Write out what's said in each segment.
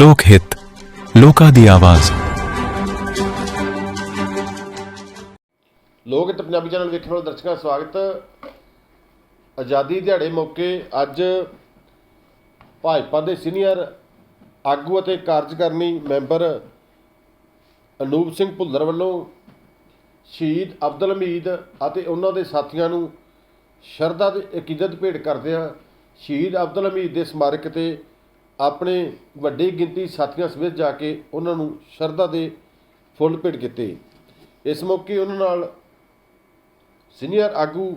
ਲੋਕ ਹਿੱਤ, ਲੋਕਾਂ ਦੀ ਆਵਾਜ਼। ਲੋਕ ਹਿੱਤ ਪੰਜਾਬੀ ਚੈਨਲ ਵੇਖਣ ਵਾਲੇ ਦਰਸ਼ਕਾਂ ਦਾ ਸਵਾਗਤ। ਆਜ਼ਾਦੀ ਦਿਹਾੜੇ ਮੌਕੇ ਅੱਜ ਭਾਜਪਾ ਦੇ ਸੀਨੀਅਰ ਆਗੂ ਅਤੇ ਕਾਰਜਕਾਰਨੀ ਮੈਂਬਰ ਅਨੂਪ ਸਿੰਘ ਭੁੱਲਰ ਵੱਲੋਂ ਸ਼ਹੀਦ ਅਬਦੁਲ ਹਮੀਦ ਅਤੇ ਉਹਨਾਂ ਦੇ ਸਾਥੀਆਂ ਨੂੰ ਸ਼ਰਧਾ ਤੇ ਅਕੀਦਤ ਭੇਟ ਕਰਦਿਆਂ ਸ਼ਹੀਦ ਅਬਦੁਲ ਹਮੀਦ ਦੇ ਸਮਾਰਕ ਤੇ ਆਪਣੇ ਵੱਡੀ ਗਿਣਤੀ ਸਾਥੀਆਂ ਸਮੇਤ ਜਾ ਕੇ ਉਹਨਾਂ ਨੂੰ ਸ਼ਰਧਾ ਦੇ ਫੁੱਲ ਭੇਟ ਕੀਤੇ। ਇਸ ਮੌਕੇ ਉਹਨਾਂ ਨਾਲ ਸੀਨੀਅਰ ਆਗੂ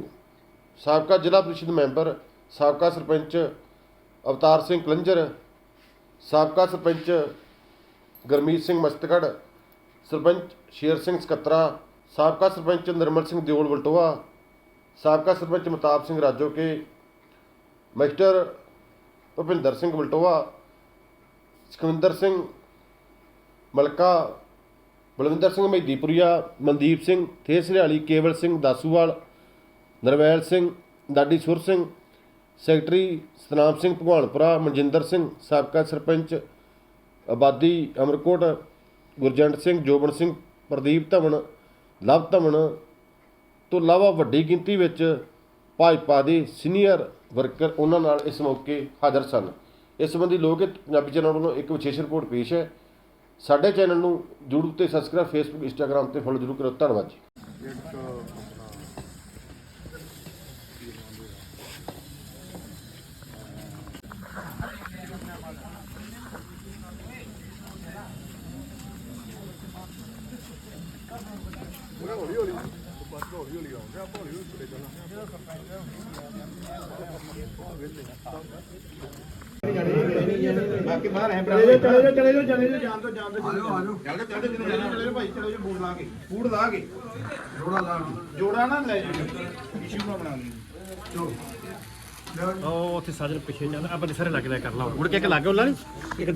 ਸਾਬਕਾ ਜ਼ਿਲ੍ਹਾ ਪ੍ਰੀਸ਼ਦ ਮੈਂਬਰ, ਸਾਬਕਾ ਸਰਪੰਚ ਅਵਤਾਰ ਸਿੰਘ ਕਲੰਜਰ, ਸਾਬਕਾ ਸਰਪੰਚ ਗਰਮੀਤ ਸਿੰਘ ਮਸਤਗੜ ਸਰਪੰਚ ਸ਼ੇਰ ਸਿੰਘ ਸਕੱਤਰਾ, ਸਾਬਕਾ ਸਰਪੰਚ ਨਿਰਮਲ ਸਿੰਘ ਦਿਓਲ ਵਲਟੋਆ, ਸਾਬਕਾ ਸਰਪੰਚ ਮਤਾਬ ਸਿੰਘ ਰਾਜੋਕੇ, ਮਾਸਟਰ ਭੁਪਿੰਦਰ ਸਿੰਘ ਬਲਟੋਆ ਸੁਖਵਿੰਦਰ ਸਿੰਘ ਮਲਕਾ, ਬਲਵਿੰਦਰ ਸਿੰਘ ਮਹਿਦੀਪੁਰੀਆ, ਮਨਦੀਪ ਸਿੰਘ ਥੇਸਰਿਆਲੀ ਕੇਵਲ ਸਿੰਘ ਦਾਸੂਵਾਲ, ਨਰਵੈਲ ਸਿੰਘ ਦਾਡੀ ਸੁਰ ਸਿੰਘ, ਸੈਕਟਰੀ ਸਤਨਾਮ ਸਿੰਘ ਭਗਵਾਨਪੁਰਾ, ਮਨਜਿੰਦਰ ਸਿੰਘ ਸਾਬਕਾ ਸਰਪੰਚ, ਆਬਾਦੀ ਅਮਰਕੋਟ, ਗੁਰਜੰਟ ਸਿੰਘ, ਜੋਬਨ ਸਿੰਘ, ਪ੍ਰਦੀਪ ਧਵਨ, ਲਵ ਧਵਨ, ਤੋਂ ਇਲਾਵਾ ਵੱਡੀ ਗਿਣਤੀ ਵਿੱਚ ਭਾਜਪਾ ਦੇ ਸੀਨੀਅਰ ਵਰਕਰ ਉਹਨਾਂ ਨਾਲ ਇਸ ਮੌਕੇ ਹਾਜ਼ਰ ਸਨ। ਇਸ ਸੰਬੰਧੀ ਲੋਕ ਪੰਜਾਬੀ ਚੈਨਲ ਵੱਲੋਂ ਇੱਕ ਵਿਸ਼ੇਸ਼ ਰਿਪੋਰਟ ਪੇਸ਼ ਹੈ। ਸਾਡੇ ਚੈਨਲ ਨੂੰ YouTube ਤੇ ਸਬਸਕ੍ਰਾਈਬ Facebook, Instagram ਤੇ ਫੋਲੋ ਜ਼ਰੂਰ ਕਰੋ। ਧੰਨਵਾਦ ਜੀ। ਬਾਕੀ ਬਾਹਰ ਹੈ ਚਲੇ ਚਲੇ ਜਾ ਚਲੇ ਜਾ ਚਲੇ ਜਾ ਜਾਨ ਤੋਂ ਜਾਨ ਤੋਂ ਆਜੋ ਆਜੋ। ਚਲੇ ਚਲੇ ਚਲੇ ਚਲੇ ਚਲੇ ਭਾਈ ਚਲੇ ਜਾ ਬੂਟ ਲਾ ਕੇ। ਬੂਟ ਲਾ ਕੇ। ਜੋੜਾ ਲਾ। ਜੋੜਾ ਨਾ ਲੈ ਜੀ ਇਸ਼ੂ ਨਾ ਬਣਾ ਲਈ ਉਹ ਉੱਥੇ ਸਾਜਨ ਪਿੱਛੇ ਜਾਂਦਾ ਆਪਾਂ ਦੇ ਸਾਰੇ ਲੱਗ ਲਿਆ ਕਰ ਲਾ ਮੁੜ ਕੇ ਇੱਕ ਲੱਗ ਉਹਨਾਂ ਨੇ। ਇੱਕ